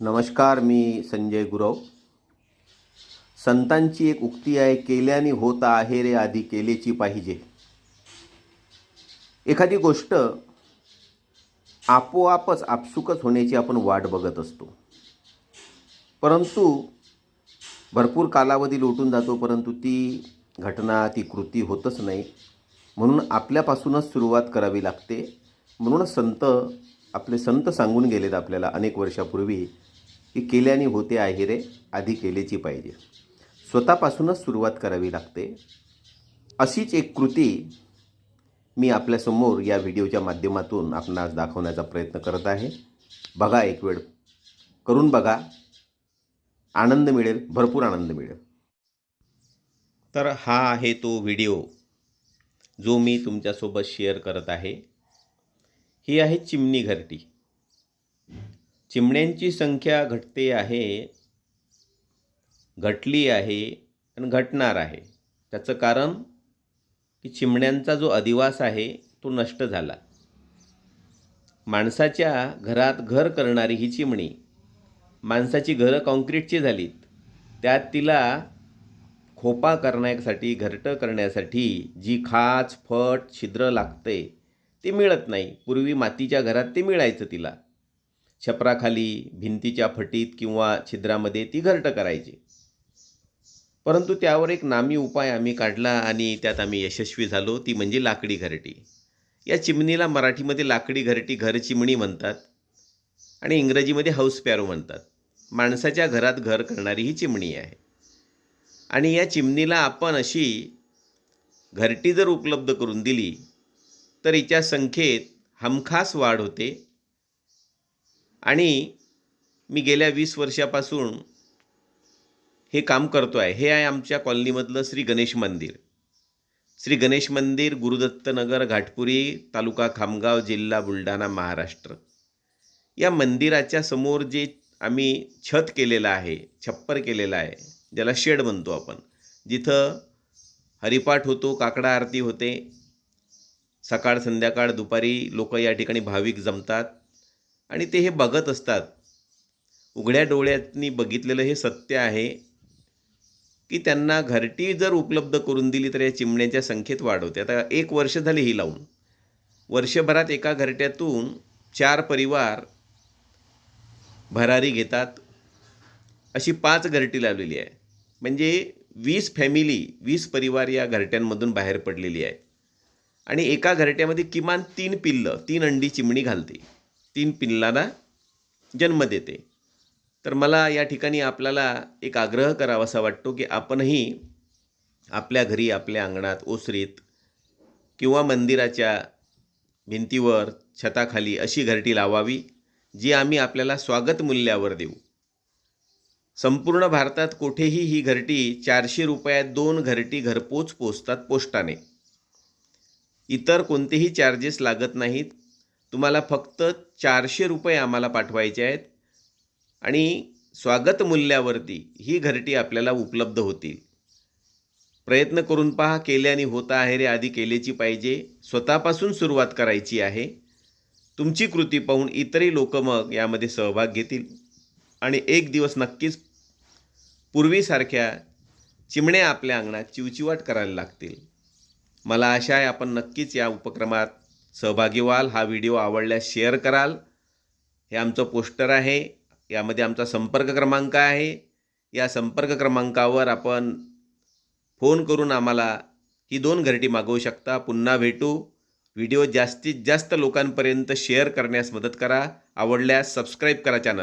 नमस्कार मी संजय गुरव. संतांची एक उक्ती आहे केल्याने होत आहे रे आधी केलेची पाहिजे. एखादी गोष्ट आपोआपच आपसुकच होण्याची आपण वाट बघत असतो. परंतु भरपूर कालावधी लोटून जातो परंतु ती घटना ती कृती होतच नाही. म्हणून आपल्यापासूनच सुरुवात करावी लागते. म्हणून संत आपले संत सांगून गेलेत आपल्याला अनेक वर्षापूर्वी. की केल्याने होते आहे रे आधी केलेची पाहिजे. स्वतःपासूनच सुरुवात करावी लागते. अशीच एक कृती मी आपल्यासमोर या व्हिडिओच्या माध्यमातून आपणास दाखवण्याचा प्रयत्न करत आहे. बघा एक वेळ. करून बघा. आनंद मिळेल भरपूर आनंद मिळेल. तर हा आहे तो व्हिडिओ जो मी तुमच्यासोबत शेअर करत आहे. ही आहे चिमणी घरटी. चिमण्यांची संख्या घटते आहे घटली आहे आणि घटणार आहे. त्याचं कारण की चिमण्यांचा जो अधिवास आहे तो नष्ट झाला. माणसाच्या घरात घर करणारी ही चिमणी माणसाची घरं कॉन्क्रीटची झालीत. त्यात तिला खोपा करण्यासाठी घरटं करण्यासाठी जी खाच फट छिद्र लागते ते मिळत नाही. पूर्वी मातीच्या घरात ते मिळायचं तिला. छपराखाली भिंतीच्या फटीत किंवा छिद्रामध्ये ती घरटं करायची. परंतु त्यावर एक नामी उपाय आम्ही काढला आणि त्यात आम्ही यशस्वी झालो. ती म्हणजे लाकडी घरटी. या चिमणीला मराठीमध्ये लाकडी घरटी घर चिमणी म्हणतात आणि इंग्रजीमध्ये हाऊस प्यारो म्हणतात. माणसाच्या घरात घर करणारी ही चिमणी आहे. आणि या चिमणीला आपण अशी घरटी जर उपलब्ध करून दिली तर हिच्या संख्येत हमखास वाढ होते. आणि मी गेल्या वीस वर्षापासून हे काम करतो आहे हे आहे आमच्या कॉलनीमधलं श्री गणेश मंदिर. श्री गणेश मंदिर गुरुदत्तनगर घाटपुरी तालुका खामगाव जिल्हा बुलढाणा महाराष्ट्र. या मंदिराच्या समोर जे आम्ही छत केलेलं आहे छप्पर केलेलं आहे ज्याला शेड म्हणतो आपण जिथं हरिपाठ होतो काकडा आरती होते. सकाळ संध्याकाळ दुपारी लोक या ठिकाणी भाविक जमतात. आणि ते हे बघत असतात. उघड्या डोळ्यांनी बघितलेलं हे सत्य आहे की त्यांना घरटी जर उपलब्ध करून दिली तर या चिमण्याच्या संख्येत वाढ होते. आता एक वर्ष झाली ही लावून. वर्षभरात एका घरट्यातून चार परिवार भरारी घेतात. अशी पाच घरटी लावलेली आहे. म्हणजे वीस फॅमिली वीस परिवार या घरट्यांमधून बाहेर पडलेली आहे. आणि एका घरट्यामध्ये किमान तीन पिल्लं तीन अंडी चिमणी घालते. तीन पिल्लांना जन्म देते. तर मला या ठिकाणी आपल्याला एक आग्रह करावासा वाटतो की आपणही आपल्या घरी आपल्या अंगणात ओसरीत किंवा मंदिराच्या भिंतीवर छताखाली अशी घरटी लावावी जी आम्ही आपल्याला स्वागत मूल्यावर देऊ. संपूर्ण भारतात कुठेही ही घरटी चारशे रुपयात दोन घरटी घरपोच पोचतात पोस्टाने. इतर कोणतेही चार्जेस लागत नाहीत. तुम्हाला फक्त चारशे रुपये आम्हाला पाठवायचे आहेत आणि स्वागत मूल्यावरती ही घरटी आपल्याला उपलब्ध होतील. प्रयत्न करून पहा केल्याने होता आहे रे आधी केलेची पाहिजे. स्वतःपासून सुरुवात करायची आहे. तुमची कृती पाहून इतरही लोक मग यामध्ये सहभाग घेतील. आणि एक दिवस नक्कीच पूर्वीसारख्या चिमण्या आपल्या अंगणात चिवचिवाट करायला लागतील. मला आशा आहे आपण नक्कीच या उपक्रमात सहभागी व्हाल हा व्हिडिओ आवडल्यास शेअर कराल. हे आमचं पोस्टर आहे. यामध्ये आमचा संपर्क क्रमांक आहे. या संपर्क क्रमांकावर आपण फोन करून आम्हाला ही दोन घरटी मागवू शकता. पुन्हा भेटू. व्हिडिओ जास्तीत जास्त लोकांपर्यंत शेअर करण्यास मदत करा. आवडल्यास सबस्क्राईब करा चॅनल